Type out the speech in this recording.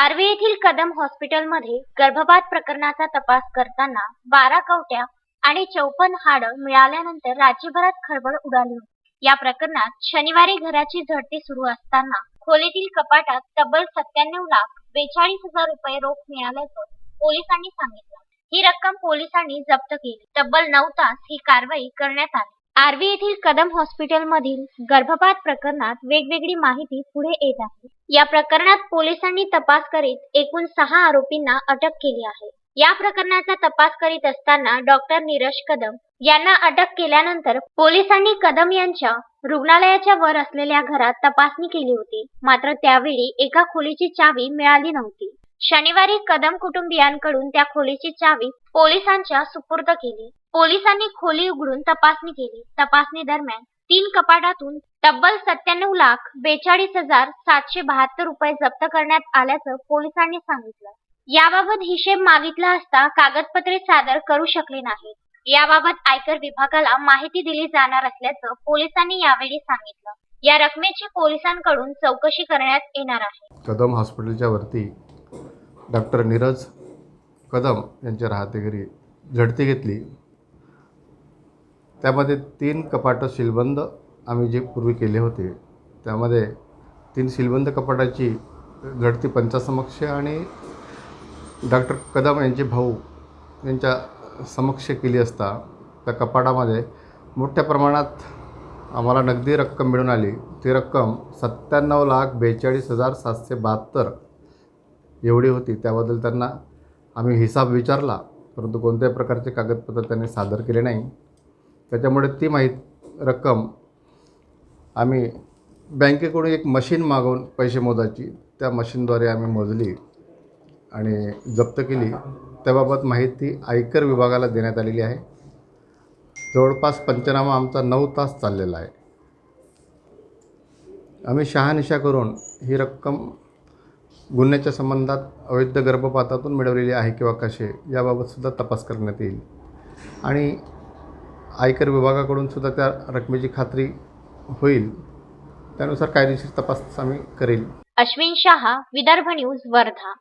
आर्वी येथील कदम हॉस्पिटलमध्ये गर्भपात प्रकरणाचा तपास करताना बारा कवट्या आणि चौपन्न हाडं मिळाल्यानंतर राज्यभरात खळबळ उडाली होती. या प्रकरणात शनिवारी घराची झडती सुरू असताना खोलीतील कपाटात तब्बल सत्त्याण्णव लाख बेचाळीस हजार रुपये रोख मिळाल्याचं पोलिसांनी सांगितलं. ही रक्कम पोलिसांनी जप्त केली. तब्बल नऊ तास ही कारवाई करण्यात आली. आर्वी येथील कदम हॉस्पिटलमधील गर्भपात प्रकरणात वेगवेगळी माहिती पुढे येत आहे. या प्रकरणात पोलिसांनी तपास करीत एकूण सहा आरोपींना अटक केली आहे. या प्रकरणाचा तपास करीत असताना डॉक्टर नीरज कदम यांना अटक केल्यानंतर पोलिसांनी कदम यांच्या रुग्णालयाच्या वर असलेल्या घरात तपासणी केली होती. मात्र त्यावेळी एका खोलीची चावी मिळाली नव्हती. शनिवारी कदम कुटुंबियांकडून त्या खोलीची चावी पोलिसांच्या सुपूर्द केली. पोलिसांनी खोली उघडून तपासणी केली. तपासणी दरम्यान तीन कपाटातून तब्बल सत्त्याण्णव लाख बेचाळीस हजार सातशे बहात्तर रुपये जप्त करण्यात आल्याचं पोलिसांनी सांगितलं. याबाबत हिशेब मागितला असता कागदपत्रे सादर करू शकले नाहीत. याबाबत आयकर विभागाला माहिती दिली जाणार असल्याचं पोलिसांनी यावेळी सांगितलं. या रकमेची पोलिसांकडून चौकशी करण्यात येणार आहे. कदम हॉस्पिटलच्या वरती डॉक्टर नीरज कदम यांच्या राहते घरी झडती घेतली. त्यामध्ये तीन कपाटं सीलबंद आम्ही जे पूर्वी केले होते त्यामध्ये तीन सीलबंद कपाटाची घडती पंचासमक्ष आणि डॉक्टर कदम यांचे भाऊ यांच्या समक्ष केली असता त्या कपाटामध्ये मोठ्या प्रमाणात आम्हाला नगदी रक्कम मिळून आली. ती रक्कम सत्त्याण्णव लाख बेचाळीस हजार सातशे बहात्तर एवढी होती. त्याबद्दल त्यांना आम्ही हिसाब विचारला परंतु कोणत्याही प्रकारचे कागदपत्र त्यांनी सादर केले नाही. त्याच्यामुळे ती माहीत रक्कम आम्ही बँकेकडून एक मशीन मागवून पैसे मोजायची. त्या मशीनद्वारे आम्ही मोजली आणि जप्त केली. त्याबाबत माहिती आयकर विभागाला देण्यात आलेली आहे. जवळपास पंचनामा आमचा नऊ तास चाललेला आहे. आम्ही शहानिशा करून ही रक्कम गुन्ह्याच्या संबंधात अवैध गर्भपातातून मिळवलेली आहे किंवा कसे याबाबतसुद्धा तपास करण्यात येईल. आणि आयकर विभागाकडून सुद्धा त्या रकमेची खात्री होईल. त्यानुसार कायदेशीर तपास आम्ही करेल. अश्विन शहा विदर्भ न्यूज वर्धा.